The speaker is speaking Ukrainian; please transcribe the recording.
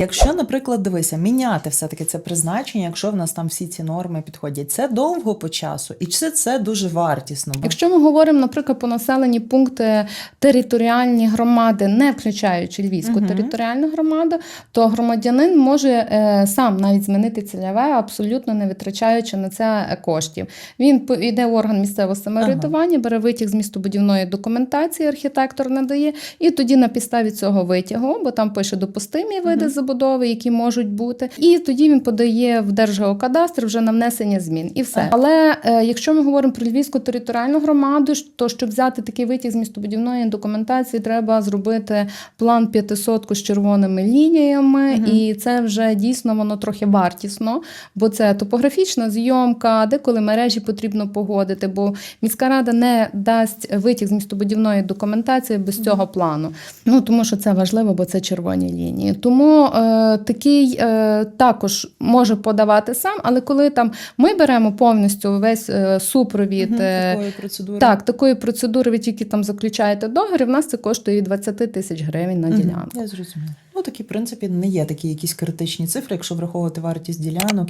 Якщо, наприклад, дивися, міняти все-таки це призначення, якщо в нас там всі ці норми підходять, це довго по часу, і чи це дуже вартісно? Якщо ми говоримо, наприклад, по населені пункти територіальні громади, не включаючи Львівську Мгм. територіальну громаду, то громадянин може е, сам навіть змінити цільове, абсолютно не витрачаючи на це коштів. Він йде в орган місцевого самоврядування, бере витяг з містобудівної документації, архітектор надає, і тоді на підставі цього витягу, бо там пише допустимі види Мгм. Забудови, які можуть бути, і тоді він подає в Держгеокадастр вже на внесення змін. І все. Але е, якщо ми говоримо про Львівську територіальну громаду, то щоб взяти такий витяг з містобудівної документації, треба зробити план п'ятисотку з червоними лініями, Мгм. і це вже дійсно воно трохи вартісно, бо це топографічна зйомка, деколи мережі потрібно погодити, бо міська рада не дасть витяг з містобудівної документації без цього плану. Ну тому що це важливо, бо це червоні лінії. Тому е, такий е, також може подавати сам, але коли там ми беремо повністю весь е, супровід. Е, такої процедури. так, такої процедури ви тільки там заключаєте договір, в нас це коштує від 20 тисяч гривень на угу, ділянку. Я зрозуміла. Ну такі, в принципі, не є такі якісь критичні цифри, якщо враховувати вартість ділянок